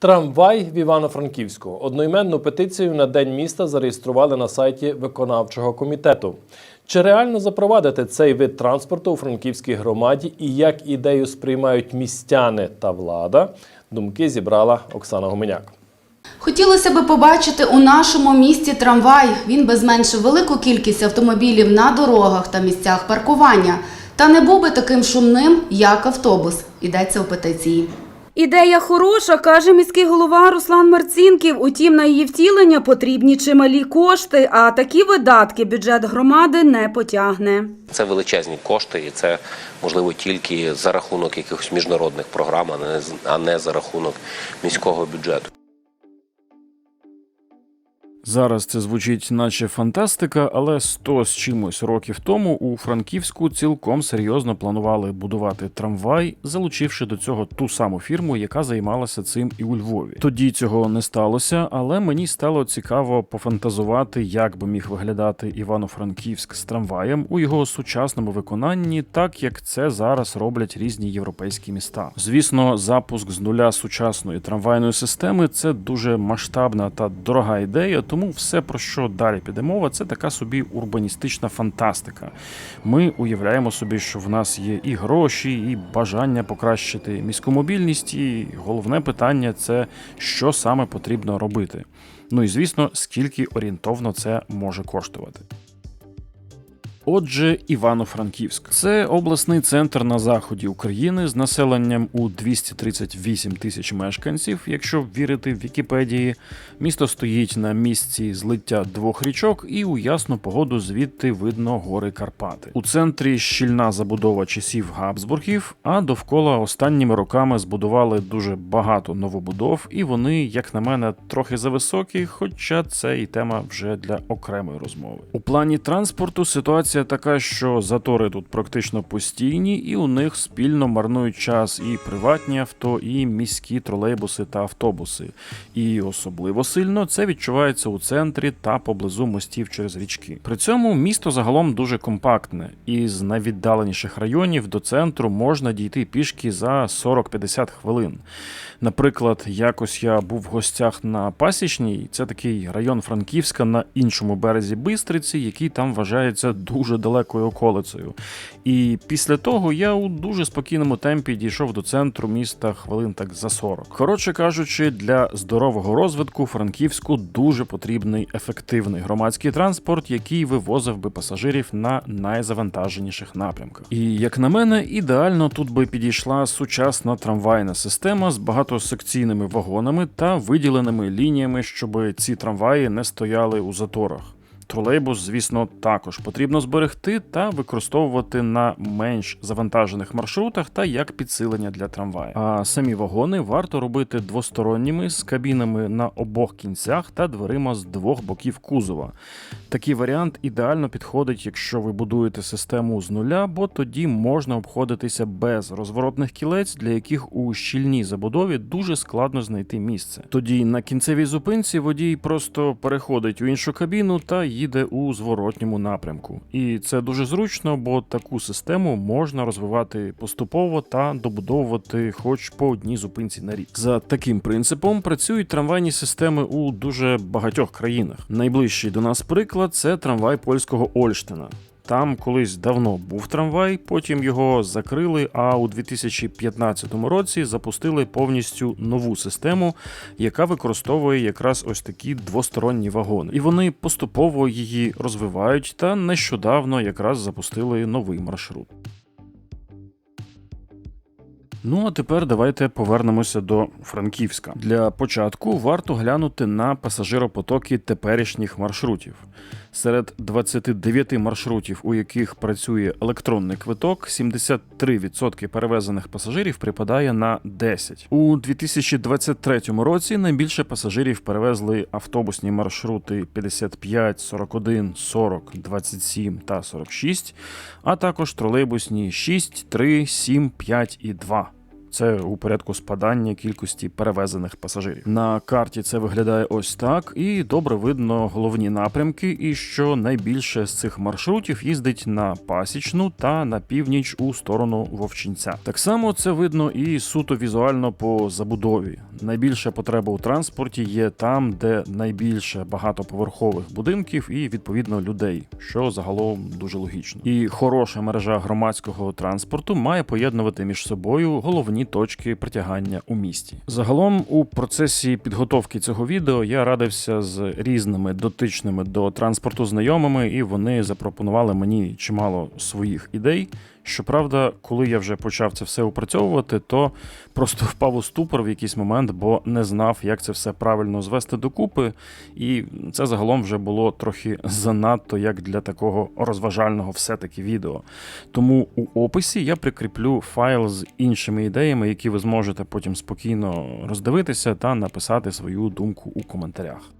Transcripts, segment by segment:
Трамвай в Івано-Франківську. Одноіменну петицію на День міста зареєстрували на сайті виконавчого комітету. Чи реально запровадити цей вид транспорту у франківській громаді і як ідею сприймають містяни та влада? Думки зібрала Оксана Гоменяк. Хотілося би побачити у нашому місті трамвай. Він би зменшив велику кількість автомобілів на дорогах та місцях паркування. Та не був би таким шумним, як автобус. Йдеться у петиції. Ідея хороша, каже міський голова Руслан Марцінків. Утім, на її втілення потрібні чималі кошти, а такі видатки бюджет громади не потягне. Це величезні кошти, і це можливо тільки за рахунок якихось міжнародних програм, а не за рахунок міського бюджету. Зараз це звучить наче фантастика, але 100 з чимось років тому у Франківську цілком серйозно планували будувати трамвай, залучивши до цього ту саму фірму, яка займалася цим і у Львові. Тоді цього не сталося, але мені стало цікаво пофантазувати, як би міг виглядати Івано-Франківськ з трамваєм у його сучасному виконанні, так як це зараз роблять різні європейські міста. Звісно, запуск з нуля сучасної трамвайної системи це дуже масштабна та дорога ідея. Тому все про що далі піде мова, це така собі урбаністична фантастика. Ми уявляємо собі, що в нас є і гроші, і бажання покращити міську мобільність. І головне питання це що саме потрібно робити. Ну і звісно, скільки орієнтовно це може коштувати. Отже, Івано-Франківськ це обласний центр на заході України з населенням у 238 тисяч мешканців. Якщо вірити в Вікіпедії, місто стоїть на місці злиття двох річок, і у ясну погоду звідти видно гори Карпати. У центрі щільна забудова часів Габсбургів, а довкола останніми роками збудували дуже багато новобудов, і вони, як на мене, трохи зависокі, хоча це і тема вже для окремої розмови. У плані транспорту ситуація така, що затори тут практично постійні, і у них спільно марнують час і приватні авто, і міські тролейбуси та автобуси. І особливо сильно це відчувається у центрі та поблизу мостів через річки. При цьому місто загалом дуже компактне, і з найвіддаленіших районів до центру можна дійти пішки за 40-50 хвилин. Наприклад, якось я був в гостях на Пасічній, це такий район Франківська на іншому березі Бистриці, який там вважається дуже далекою околицею. І після того я у дуже спокійному темпі дійшов до центру міста хвилин так за 40. Коротше кажучи, для здорового розвитку Франківську дуже потрібний ефективний громадський транспорт, який вивозив би пасажирів на найзавантаженіших напрямках. І як на мене, ідеально тут би підійшла сучасна трамвайна система з багатосекційними вагонами та виділеними лініями, щоб ці трамваї не стояли у заторах. Тролейбус, звісно, також потрібно зберегти та використовувати на менш завантажених маршрутах та як підсилення для трамваю. А самі вагони варто робити двосторонніми з кабінами на обох кінцях та дверима з двох боків кузова. Такий варіант ідеально підходить, якщо ви будуєте систему з нуля, бо тоді можна обходитися без розворотних кілець, для яких у щільній забудові дуже складно знайти місце. Тоді на кінцевій зупинці водій просто переходить у іншу кабіну та їде у зворотньому напрямку. І це дуже зручно, бо таку систему можна розвивати поступово та добудовувати хоч по одній зупинці на рік. За таким принципом працюють трамвайні системи у дуже багатьох країнах. Найближчий до нас приклад це трамвай польського Ольштина. Там колись давно був трамвай, потім його закрили. А у 2015 році запустили повністю нову систему, яка використовує якраз ось такі двосторонні вагони. І вони поступово її розвивають та нещодавно якраз запустили новий маршрут. Ну а тепер давайте повернемося до Франківська. Для початку варто глянути на пасажиропотоки теперішніх маршрутів. Серед 29 маршрутів, у яких працює електронний квиток, 73% перевезених пасажирів припадає на 10. У 2023 році найбільше пасажирів перевезли автобусні маршрути 55, 41, 40, 27 та 46, а також тролейбусні 6, 3, 7, 5 і 2. Це у порядку спадання кількості перевезених пасажирів. На карті це виглядає ось так, і добре видно головні напрямки, і що найбільше з цих маршрутів їздить на пасічну та на північ у сторону Вовчинця. Так само це видно і суто візуально по забудові. Найбільша потреба у транспорті є там, де найбільше багатоповерхових будинків і відповідно людей, що загалом дуже логічно. І хороша мережа громадського транспорту має поєднувати між собою головні точки притягання у місті. Загалом, у процесі підготовки цього відео я радився з різними дотичними до транспорту знайомими, і вони запропонували мені чимало своїх ідей. Щоправда, коли я вже почав це все опрацьовувати, то просто впав у ступор в якийсь момент, бо не знав, як це все правильно звести докупи. І це загалом вже було трохи занадто як для такого розважального все-таки відео. Тому у описі я прикріплю файл з іншими ідеями, які ви зможете потім спокійно роздивитися та написати свою думку у коментарях.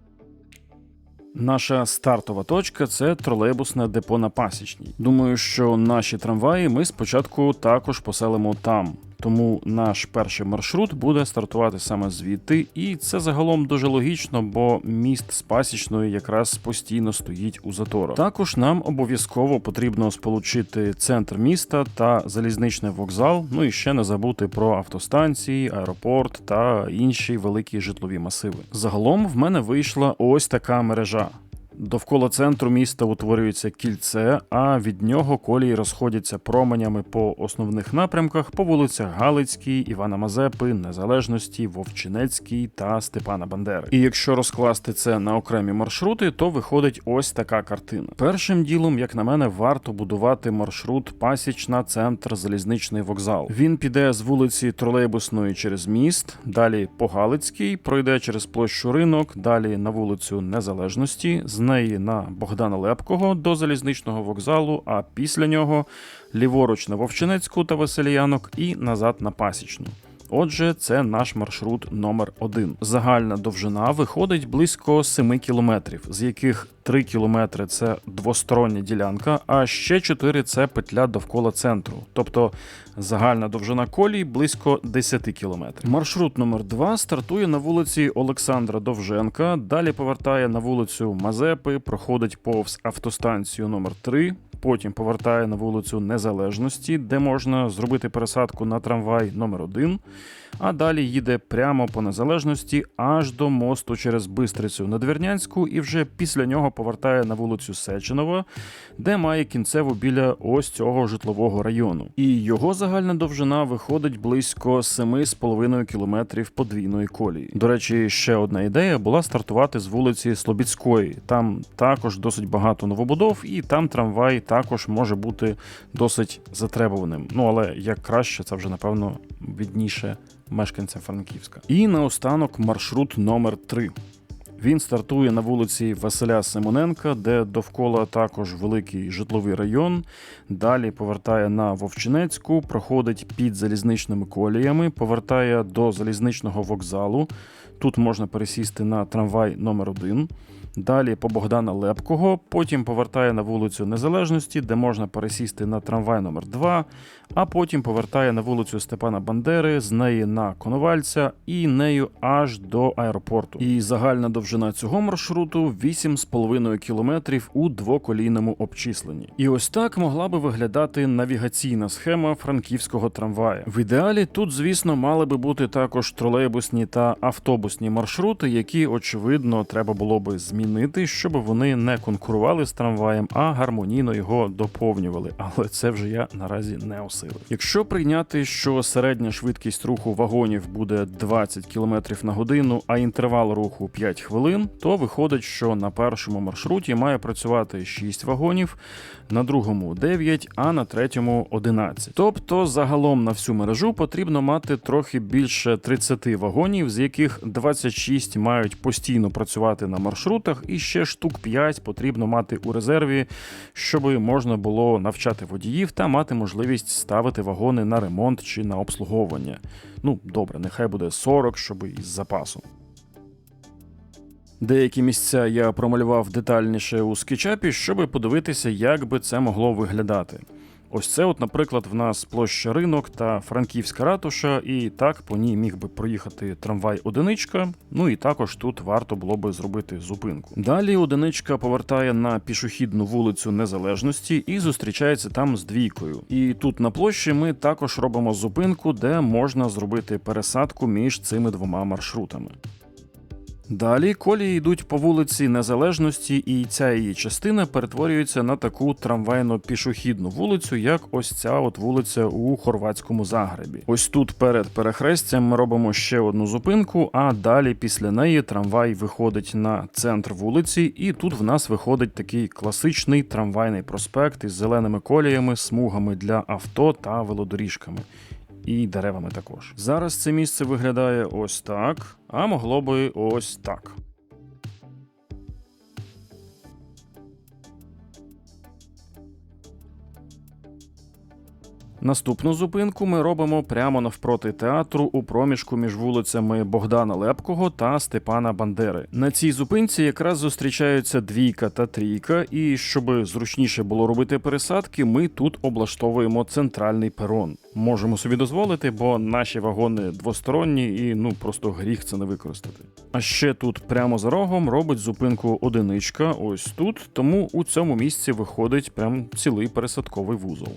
Наша стартова точка це тролейбусне депо на Пасічній. Думаю, що наші трамваї ми спочатку також поселимо там. Тому наш перший маршрут буде стартувати саме звідти, і це загалом дуже логічно, бо міст з пасічної якраз постійно стоїть у заторах. Також нам обов'язково потрібно сполучити центр міста та залізничний вокзал. Ну і ще не забути про автостанції, аеропорт та інші великі житлові масиви. Загалом в мене вийшла ось така мережа. Довкола центру міста утворюється кільце, а від нього колії розходяться променями по основних напрямках по вулицях Галицькій, Івана Мазепи, Незалежності, Вовчинецькій та Степана Бандери. І якщо розкласти це на окремі маршрути, то виходить ось така картина. Першим ділом, як на мене, варто будувати маршрут Пасічна центр залізничний вокзал. Він піде з вулиці Тролейбусної через міст, далі по Галицькій, пройде через площу ринок, далі на вулицю Незалежності. З неї на Богдана Лепкого до залізничного вокзалу, а після нього ліворуч на Вовчинецьку та Васильянок і назад на Пасічну. Отже, це наш маршрут номер один. Загальна довжина виходить близько 7 кілометрів, з яких 3 кілометри це двостороння ділянка, а ще 4 це петля довкола центру. Тобто загальна довжина колій близько 10 кілометрів. Маршрут номер 2 стартує на вулиці Олександра Довженка, далі повертає на вулицю Мазепи, проходить повз автостанцію номер 3 Потім повертає на вулицю Незалежності, де можна зробити пересадку на трамвай номер 1 а далі їде прямо по незалежності аж до мосту через Бистрицю на Двірнянську, і вже після нього повертає на вулицю Сеченова, де має кінцеву біля ось цього житлового району. І його загальна довжина виходить близько 7,5 кілометрів подвійної колії. До речі, ще одна ідея була стартувати з вулиці Слобідської. Там також досить багато новобудов, і там трамвай також може бути досить затребуваним. Ну але як краще, це вже напевно відніше мешканцям Франківська. І наостанок маршрут номер 3 Він стартує на вулиці Василя Симоненка, де довкола також великий житловий район. Далі повертає на Вовчинецьку, проходить під залізничними коліями, повертає до залізничного вокзалу. Тут можна пересісти на трамвай номер 1 Далі по Богдана Лепкого, потім повертає на вулицю Незалежності, де можна пересісти на трамвай номер 2 а потім повертає на вулицю Степана Бандери, з неї на Коновальця і нею аж до аеропорту. І загальна довжина цього маршруту 8,5 кілометрів у двоколійному обчисленні. І ось так могла би виглядати навігаційна схема франківського трамвая. В ідеалі тут, звісно, мали би бути також тролейбусні та автобусні маршрути, які очевидно треба було би змінити, щоб вони не конкурували з трамваєм, а гармонійно його доповнювали. Але це вже я наразі не осилив. Якщо прийняти, що середня швидкість руху вагонів буде 20 км на годину, а інтервал руху 5 хвилин, то виходить, що на першому маршруті має працювати 6 вагонів, на другому 9, а на третьому 11. Тобто загалом на всю мережу потрібно мати трохи більше 30 вагонів, з яких 26 мають постійно працювати на маршрутах, і ще штук 5 потрібно мати у резерві, щоб можна було навчати водіїв та мати можливість ставити вагони на ремонт чи на обслуговування. Ну, добре, нехай буде 40, щоб із запасом. Деякі місця я промалював детальніше у скетчапі, щоб подивитися, як би це могло виглядати. Ось це, от, наприклад, в нас площа ринок та Франківська ратуша, і так по ній міг би проїхати трамвай одиничка. Ну і також тут варто було би зробити зупинку. Далі одиничка повертає на пішохідну вулицю Незалежності і зустрічається там з двійкою. І тут на площі ми також робимо зупинку, де можна зробити пересадку між цими двома маршрутами. Далі колії йдуть по вулиці Незалежності, і ця її частина перетворюється на таку трамвайно-пішохідну вулицю, як ось ця от вулиця у хорватському Загребі. Ось тут перед перехрестям ми робимо ще одну зупинку, а далі після неї трамвай виходить на центр вулиці, і тут в нас виходить такий класичний трамвайний проспект із зеленими коліями, смугами для авто та велодоріжками. І деревами також. Зараз це місце виглядає ось так, а могло би ось так. Наступну зупинку ми робимо прямо навпроти театру у проміжку між вулицями Богдана Лепкого та Степана Бандери. На цій зупинці якраз зустрічаються двійка та трійка, і щоб зручніше було робити пересадки, ми тут облаштовуємо центральний перон. Можемо собі дозволити, бо наші вагони двосторонні і ну просто гріх це не використати. А ще тут прямо за рогом робить зупинку одиничка, ось тут, тому у цьому місці виходить прям цілий пересадковий вузол.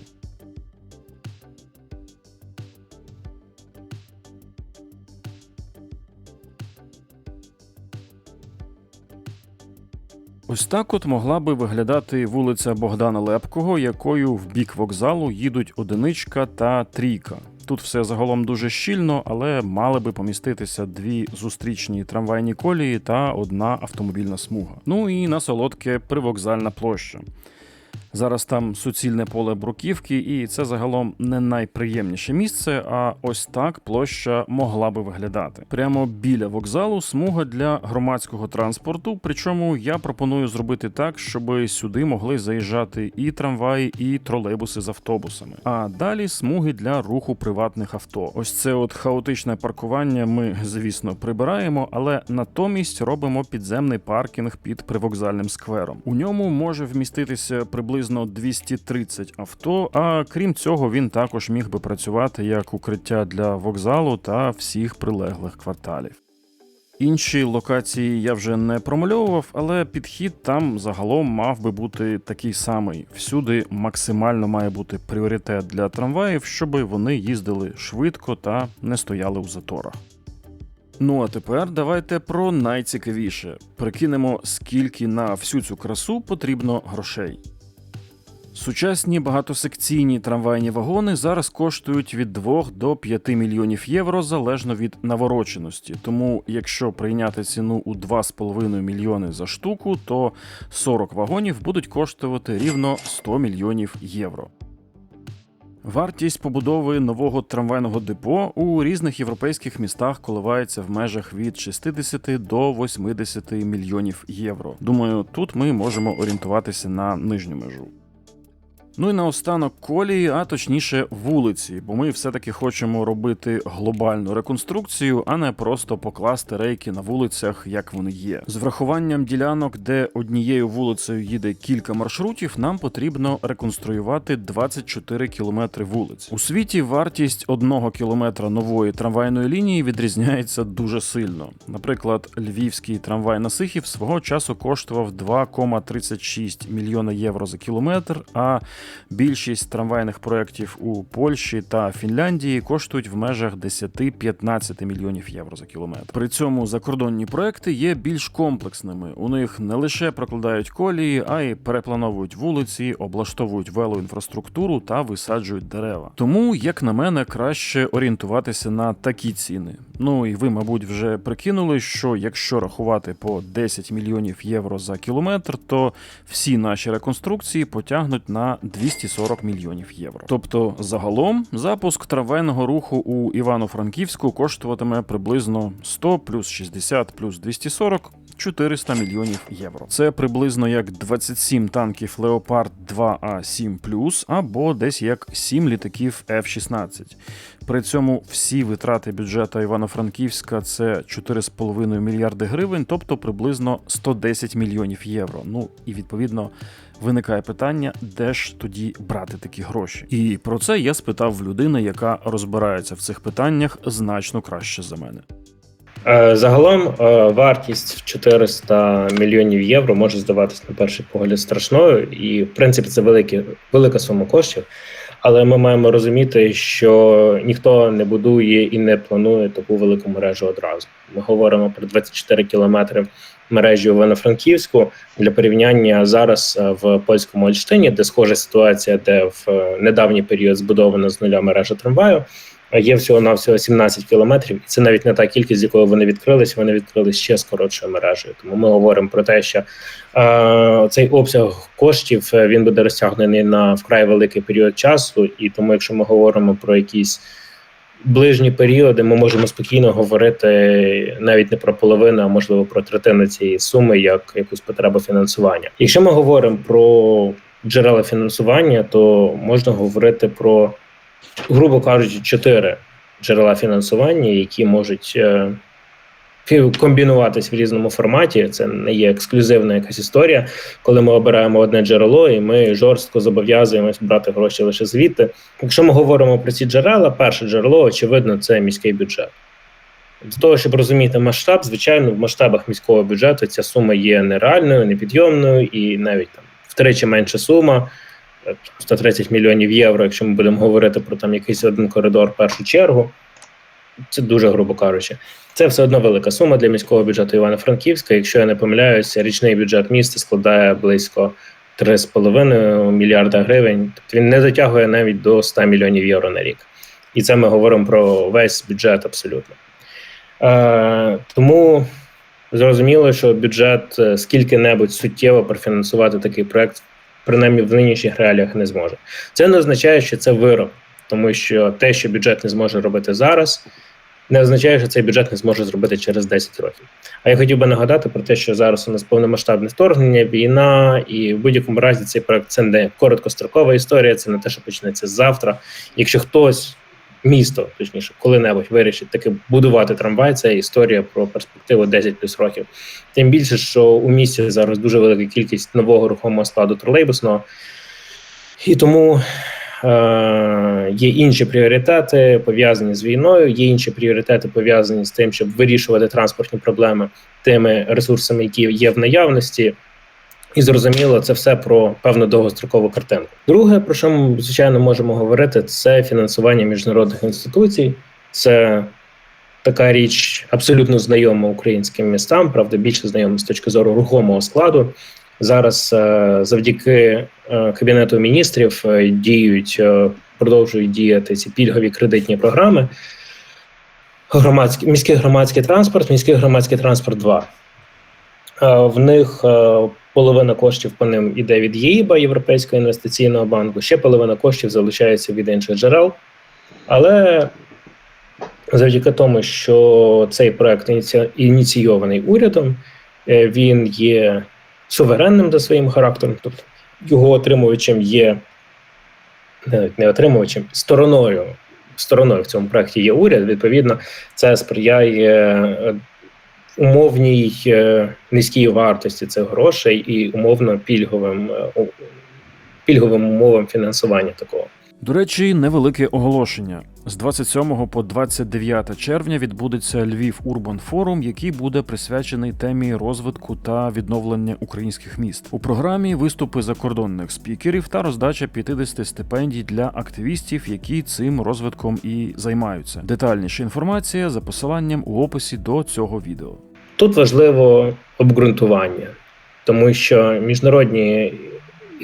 Ось так от могла би виглядати вулиця Богдана Лепкого, якою в бік вокзалу їдуть одиничка та трійка. Тут все загалом дуже щільно, але мали би поміститися дві зустрічні трамвайні колії та одна автомобільна смуга. Ну і на солодке привокзальна площа. Зараз там суцільне поле бруківки, і це загалом не найприємніше місце. А ось так площа могла би виглядати. Прямо біля вокзалу смуга для громадського транспорту. Причому я пропоную зробити так, щоб сюди могли заїжджати і трамваї, і тролейбуси з автобусами. А далі смуги для руху приватних авто. Ось це от хаотичне паркування. Ми, звісно, прибираємо, але натомість робимо підземний паркінг під привокзальним сквером. У ньому може вміститися приблизно 230 авто. А крім цього, він також міг би працювати як укриття для вокзалу та всіх прилеглих кварталів. Інші локації я вже не промальовував, але підхід там загалом мав би бути такий самий. Всюди максимально має бути пріоритет для трамваїв, щоб вони їздили швидко та не стояли у заторах. Ну а тепер давайте про найцікавіше: прикинемо, скільки на всю цю красу потрібно грошей. Сучасні багатосекційні трамвайні вагони зараз коштують від 2 до 5 мільйонів євро залежно від навороченості. Тому, якщо прийняти ціну у 2,5 мільйони за штуку, то 40 вагонів будуть коштувати рівно 100 мільйонів євро. Вартість побудови нового трамвайного депо у різних європейських містах коливається в межах від 60 до 80 мільйонів євро. Думаю, тут ми можемо орієнтуватися на нижню межу. Ну і наостанок колії, а точніше вулиці, бо ми все-таки хочемо робити глобальну реконструкцію, а не просто покласти рейки на вулицях, як вони є. З врахуванням ділянок, де однією вулицею їде кілька маршрутів, нам потрібно реконструювати 24 кілометри вулиць. У світі вартість одного кілометра нової трамвайної лінії відрізняється дуже сильно. Наприклад, львівський трамвай на Сихів свого часу коштував 2,36 мільйона євро за кілометр. а Більшість трамвайних проєктів у Польщі та Фінляндії коштують в межах 10-15 мільйонів євро за кілометр. При цьому закордонні проекти є більш комплексними. У них не лише прокладають колії, а й переплановують вулиці, облаштовують велоінфраструктуру та висаджують дерева. Тому, як на мене, краще орієнтуватися на такі ціни. Ну і ви, мабуть, вже прикинули, що якщо рахувати по 10 мільйонів євро за кілометр, то всі наші реконструкції потягнуть на 240 мільйонів євро. Тобто, загалом запуск трамвайного руху у Івано-Франківську коштуватиме приблизно 100 плюс 60 плюс 240 400 мільйонів євро. Це приблизно як 27 танків Leopard 2A7+, або десь як 7 літаків F-16. При цьому всі витрати бюджету Івано-Франківська це 4,5 мільярди гривень, тобто приблизно 110 мільйонів євро. Ну і відповідно виникає питання, де ж тоді брати такі гроші. І про це я спитав в людини, яка розбирається в цих питаннях значно краще за мене. Е, Загалом е, вартість в 400 мільйонів євро може здаватися на перший погляд страшною, і в принципі це великі, велика сума коштів. Але ми маємо розуміти, що ніхто не будує і не планує таку велику мережу одразу. Ми говоримо про 24 кілометри мережі Івано-Франківську для порівняння зараз е, в польському Ольштині, де схожа ситуація, де в е, недавній період збудована з нуля мережа трамваю. Є всього на всього 17 кілометрів, і це навіть не та кількість, з якою вони відкрились. Вони відкрились ще з коротшою мережею. Тому ми говоримо про те, що е, цей обсяг коштів е, він буде розтягнений на вкрай великий період часу. І тому, якщо ми говоримо про якісь ближні періоди, ми можемо спокійно говорити навіть не про половину, а можливо про третину цієї суми, як якусь потребу фінансування. Якщо ми говоримо про джерела фінансування, то можна говорити про грубо кажучи, чотири джерела фінансування, які можуть е, комбінуватись в різному форматі. Це не є ексклюзивна якась історія, коли ми обираємо одне джерело, і ми жорстко зобов'язуємось брати гроші лише звідти. Якщо ми говоримо про ці джерела, перше джерело, очевидно, це міський бюджет. Для того, щоб розуміти масштаб, звичайно, в масштабах міського бюджету ця сума є нереальною, непідйомною і навіть там втричі менша сума. 130 мільйонів євро, якщо ми будемо говорити про там якийсь один коридор в першу чергу, це дуже грубо кажучи. Це все одно велика сума для міського бюджету Івано-Франківська. Якщо я не помиляюся, річний бюджет міста складає близько 3,5 мільярда гривень. Тобто він не дотягує навіть до 100 мільйонів євро на рік. І це ми говоримо про весь бюджет абсолютно. Е, тому зрозуміло, що бюджет е, скільки-небудь суттєво профінансувати такий проект принаймні в нинішніх реаліях не зможе. Це не означає, що це вирок, тому що те, що бюджет не зможе робити зараз, не означає, що цей бюджет не зможе зробити через 10 років. А я хотів би нагадати про те, що зараз у нас повномасштабне вторгнення, війна, і в будь-якому разі цей проект це не короткострокова історія, це не те, що почнеться завтра. Якщо хтось. Місто, точніше, коли-небудь вирішить таки будувати трамвай. Це історія про перспективу 10 плюс років. Тим більше, що у місті зараз дуже велика кількість нового рухомого складу тролейбусного, і тому є інші пріоритети пов'язані з війною, є інші пріоритети пов'язані з тим, щоб вирішувати транспортні проблеми тими ресурсами, які є в наявності. І зрозуміло, це все про певну довгострокову картинку. Друге, про що ми звичайно можемо говорити, це фінансування міжнародних інституцій. Це така річ абсолютно знайома українським містам, правда, більше знайома з точки зору рухомого складу. Зараз е, завдяки е, кабінету міністрів е, діють, продовжують діяти ці пільгові кредитні програми. Громадський міський громадський транспорт, міський громадський транспорт 2. Е, В них половина коштів по ним іде від ЄІБа, Європейського інвестиційного банку, ще половина коштів залишається від інших джерел. Але завдяки тому, що цей проект ініційований урядом, він є суверенним за своїм характером, тобто його отримувачем є навіть не отримувачем, стороною. Стороною в цьому проекті є уряд. Відповідно, це сприяє е, умовній е, низькій вартості цих грошей і умовно пільговим, е, пільговим умовам фінансування такого. До речі, невелике оголошення. З 27 по 29 червня відбудеться Львів Урбан Форум, який буде присвячений темі розвитку та відновлення українських міст. У програмі виступи закордонних спікерів та роздача 50 стипендій для активістів, які цим розвитком і займаються. Детальніша інформація за посиланням у описі до цього відео. Тут важливо обґрунтування, тому що міжнародні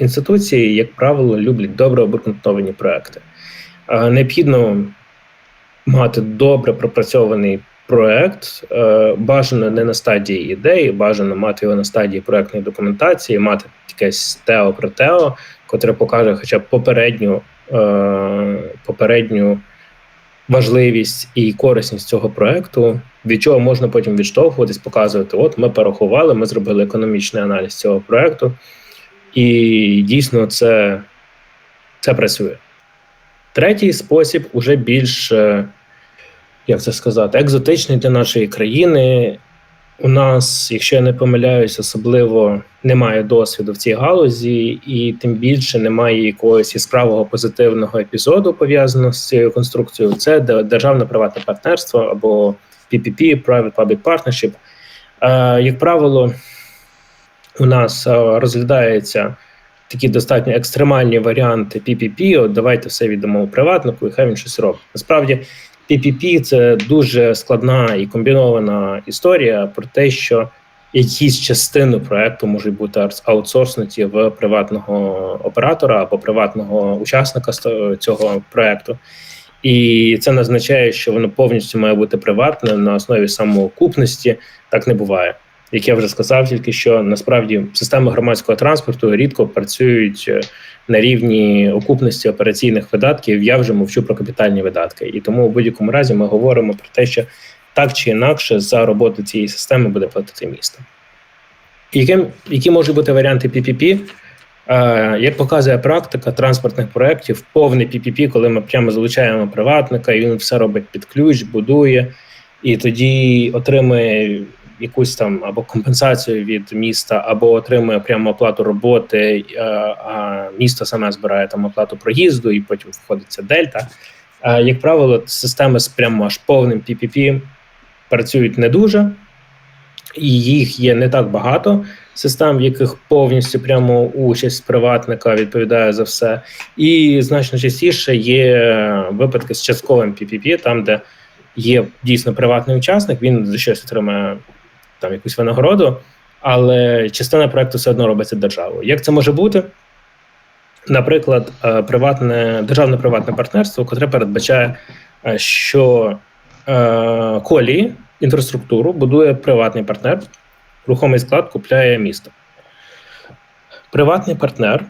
інституції, як правило, люблять добре обґрунтовані проекти. Необхідно мати добре пропрацьований проект, е, бажано не на стадії ідеї, бажано мати його на стадії проектної документації, мати якесь тео про тео, котре покаже хоча б попередню, е, попередню важливість і корисність цього проекту, від чого можна потім відштовхуватись, показувати: от ми порахували, ми зробили економічний аналіз цього проекту, і дійсно це, це працює. Третій спосіб уже більш, е, як це сказати, екзотичний для нашої країни. У нас, якщо я не помиляюсь, особливо немає досвіду в цій галузі, і тим більше немає якогось яскравого позитивного епізоду пов'язаного з цією конструкцією. Це де- державно-приватне партнерство або PPP, Private Public Partnership. Е, Як правило, у нас е, розглядаються такі достатньо екстремальні варіанти PPP, От давайте все віддамо приватнику, і хай він щось робить. Насправді, PPP – це дуже складна і комбінована історія про те, що якісь частини проекту можуть бути аут- аутсорснуті в приватного оператора або приватного учасника цього проекту. І це не означає, що воно повністю має бути приватним на основі самоокупності. Так не буває. Як я вже сказав, тільки що насправді системи громадського транспорту рідко працюють е, на рівні окупності операційних видатків. Я вже мовчу про капітальні видатки. І тому в будь-якому разі ми говоримо про те, що так чи інакше за роботу цієї системи буде платити місто. Яким, які можуть бути варіанти PPP? Е, Як показує практика транспортних проєктів, повний PPP, коли ми прямо залучаємо приватника, і він все робить під ключ, будує, і тоді отримує якусь там або компенсацію від міста, або отримує прямо оплату роботи, е, а місто саме збирає там оплату проїзду, і потім входить ця дельта. Як правило, системи з прямо аж повним PPP працюють не дуже, і їх є не так багато систем, в яких повністю прямо участь приватника відповідає за все. І значно частіше є випадки з частковим PPP, там, де є дійсно приватний учасник, він за щось отримає там якусь винагороду, але частина проекту все одно робиться державою. Як це може бути? Наприклад, е, приватне державне приватне партнерство, котре передбачає, е, що е, колії інфраструктуру будує приватний партнер, рухомий склад купляє місто. Приватний партнер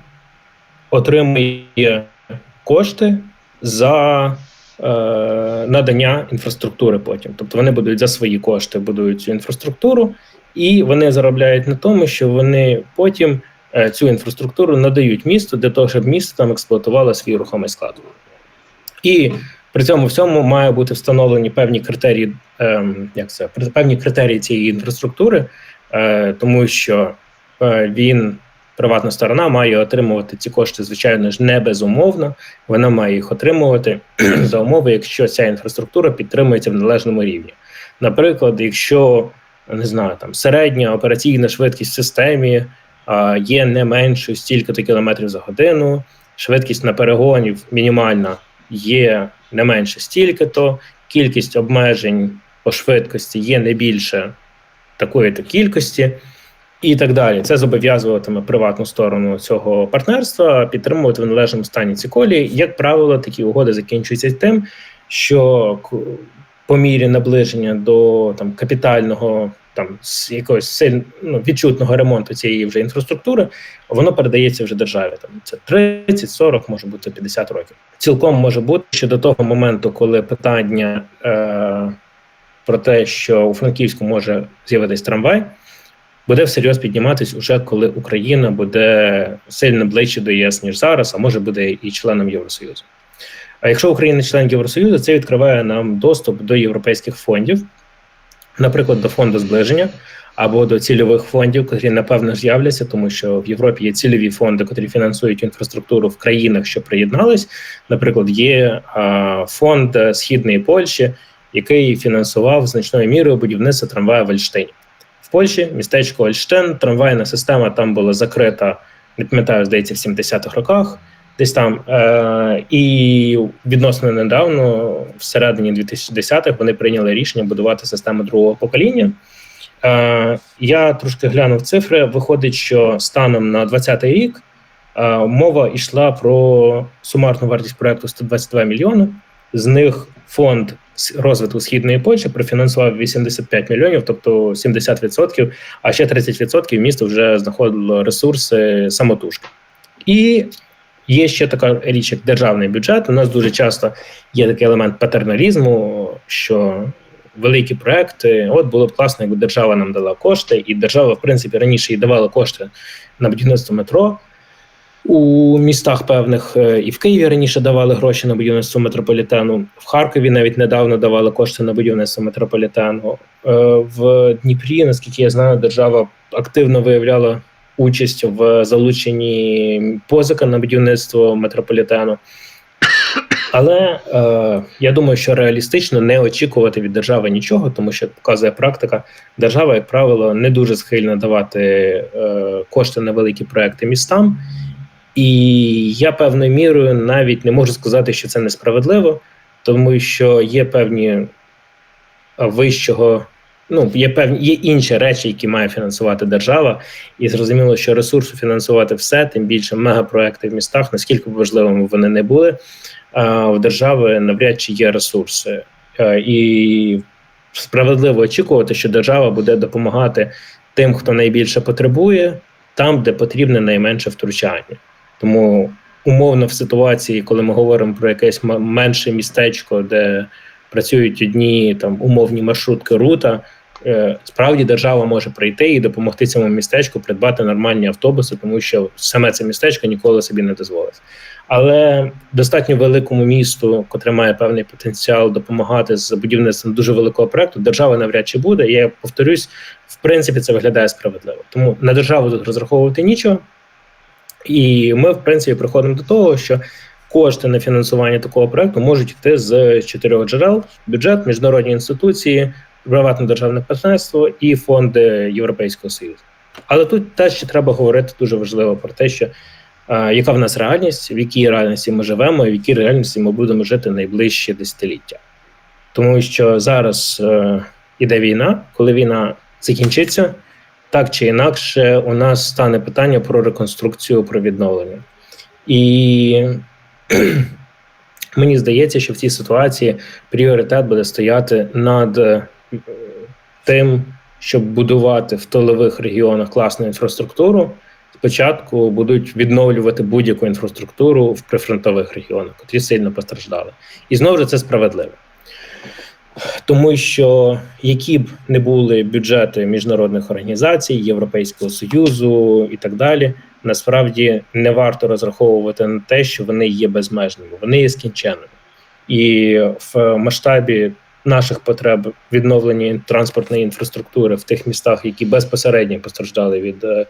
отримує кошти за надання інфраструктури потім. Тобто вони будуть за свої кошти будують цю інфраструктуру, і вони заробляють на тому, що вони потім е, цю інфраструктуру надають місту для того, щоб місто там експлуатувало свій рухомий склад. І при цьому всьому має бути встановлені певні критерії, ем, як це певні критерії цієї інфраструктури, е, тому що е, він, приватна сторона, має отримувати ці кошти, звичайно ж, не безумовно. Вона має їх отримувати за умови, якщо ця інфраструктура підтримується в належному рівні. Наприклад, якщо не знаю, там середня операційна швидкість в системі е, є не меншою стільки-то кілометрів за годину, швидкість на перегонів мінімальна є не менше стільки-то, кількість обмежень по швидкості є не більше такої-то кількості, і так далі. Це зобов'язуватиме приватну сторону цього партнерства підтримувати в належному стані ці колії. Як правило, такі угоди закінчуються тим, що по мірі наближення до там капітального. Там якогось ну, відчутного ремонту цієї вже інфраструктури, воно передається вже державі. Там це 30, 40, може бути 50 років. Цілком може бути, що до того моменту, коли питання е, про те, що у Франківську може з'явитись трамвай, буде всерйоз підніматись уже коли Україна буде сильно ближче до ЄС, ніж зараз, а може буде і членом Євросоюзу. А якщо Україна член Євросоюзу, це відкриває нам доступ до європейських фондів, наприклад, до фонду зближення або до цільових фондів, які напевно з'являться, тому що в Європі є цільові фонди, які фінансують інфраструктуру в країнах, що приєднались. Наприклад, є а, фонд е, східної Польщі, який фінансував значною мірою будівництво трамвая в Ольштині. Польщі містечко Ольштин, трамвайна система там була закрита, не пам'ятаю, здається, в 70-х роках. Десь там е, і відносно недавно, всередині 2010-х, вони прийняли рішення будувати систему другого покоління. Е, я трошки глянув цифри. Виходить, що станом на 20-й рік е, мова йшла про сумарну вартість проекту 122 мільйони. З них фонд розвитку східної Польщі профінансував 85 мільйонів, тобто 70%, а ще 30% місто вже знаходило ресурси самотужки. І Є ще така річ, як державний бюджет. У нас дуже часто є такий елемент патерналізму, що великі проекти, от було б класно, якби держава нам дала кошти, і держава, в принципі, раніше і давала кошти на будівництво метро. У містах певних е, і в Києві раніше давали гроші на будівництво метрополітену. В Харкові навіть недавно давали кошти на будівництво метрополітену. Е, В Дніпрі, наскільки я знаю, держава активно виявляла участь в залученні позика на будівництво метрополітену. Але е, я думаю, що реалістично не очікувати від держави нічого, тому що показує практика, держава, як правило, не дуже схильна давати е, кошти на великі проекти містам. І я певною мірою навіть не можу сказати, що це несправедливо, тому що є певні вищого, ну є певні є інші речі, які має фінансувати держава, і зрозуміло, що ресурсу фінансувати все, тим більше мегапроекти в містах, наскільки б важливими вони не були, а в держави навряд чи є ресурси. І справедливо очікувати, що держава буде допомагати тим, хто найбільше потребує, там, де потрібне найменше втручання. Тому умовно в ситуації, коли ми говоримо про якесь менше містечко, де працюють одні там умовні маршрутки рута, е, справді держава може прийти і допомогти цьому містечку придбати нормальні автобуси, тому що саме це містечко ніколи собі не дозволить. Але достатньо великому місту, котре має певний потенціал допомагати з будівництвом дуже великого проекту, держава навряд чи буде. Я повторюсь, в принципі, це виглядає справедливо. Тому на державу тут розраховувати нічого. І ми, в принципі, приходимо до того, що кошти на фінансування такого проекту можуть йти з чотирьох джерел: бюджет, міжнародні інституції, приватне державне партнерство і фонди Європейського Союзу. Але тут теж ще треба говорити дуже важливо про те, що е, яка в нас реальність, в якій реальності ми живемо, і в якій реальності ми будемо жити найближчі десятиліття. Тому що зараз е, іде війна, коли війна закінчиться, так чи інакше, у нас стане питання про реконструкцію, про відновлення. І мені здається, що в цій ситуації пріоритет буде стояти над е, тим, щоб будувати в тилових регіонах класну інфраструктуру. Спочатку будуть відновлювати будь-яку інфраструктуру в прифронтових регіонах, котрі сильно постраждали. І знову ж це справедливо. Тому що які б не були бюджети міжнародних організацій, Європейського союзу і так далі, насправді не варто розраховувати на те, що вони є безмежними, вони є скінченими. І в масштабі наших потреб відновлення транспортної інфраструктури в тих містах, які безпосередньо постраждали від е,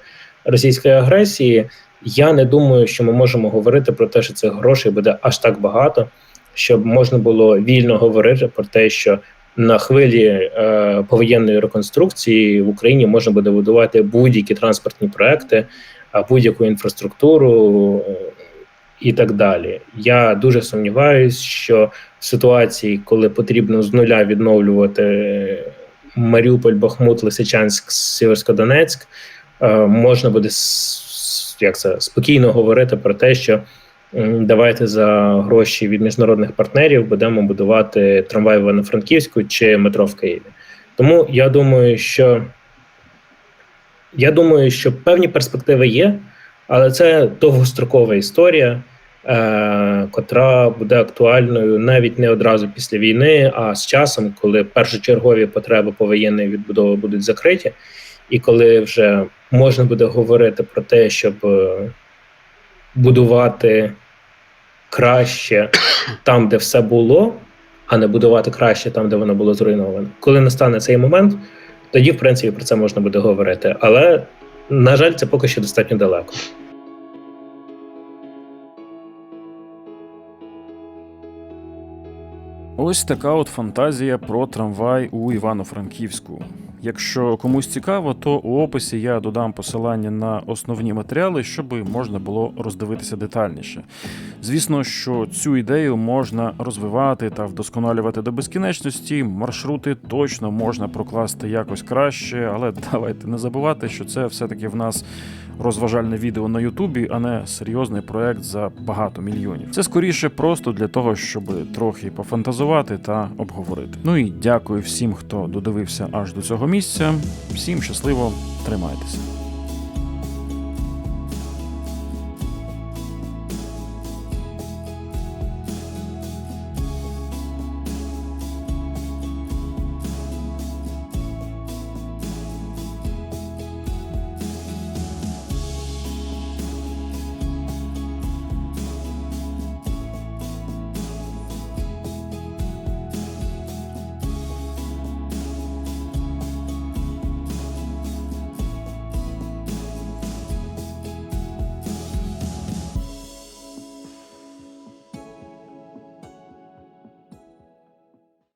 російської агресії, я не думаю, що ми можемо говорити про те, що цих грошей буде аж так багато, щоб можна було вільно говорити про те, що на хвилі е, повоєнної реконструкції в Україні можна буде будувати будь-які транспортні проекти, будь-яку інфраструктуру е, і так далі. Я дуже сумніваюся, що в ситуації, коли потрібно з нуля відновлювати Маріуполь, Бахмут, Лисичанськ, Сіверськодонецьк, е, можна буде як це спокійно говорити про те, що давайте за гроші від міжнародних партнерів будемо будувати трамвай в Івано-Франківську чи метро в Києві. Тому я думаю, що я думаю, що певні перспективи є, але це довгострокова історія, е, котра буде актуальною навіть не одразу після війни, а з часом, коли першочергові потреби повоєнної відбудови будуть закриті, і коли вже можна буде говорити про те, щоб е, будувати краще там, де все було, а не будувати краще там, де воно було зруйновано. Коли настане цей момент, тоді, в принципі, про це можна буде говорити. Але, на жаль, це поки що достатньо далеко. Ось така от фантазія про трамвай у Івано-Франківську. Якщо комусь цікаво, то у описі я додам посилання на основні матеріали, щоб можна було роздивитися детальніше. Звісно, що цю ідею можна розвивати та вдосконалювати до безкінечності. Маршрути точно можна прокласти якось краще, але давайте не забувати, що це все-таки в нас розважальне відео на Ютубі, а не серйозний проект за багато мільйонів. Це скоріше просто для того, щоб трохи пофантазувати та обговорити. Ну і дякую всім, хто додивився аж до цього місця. Всім щасливо, тримайтеся.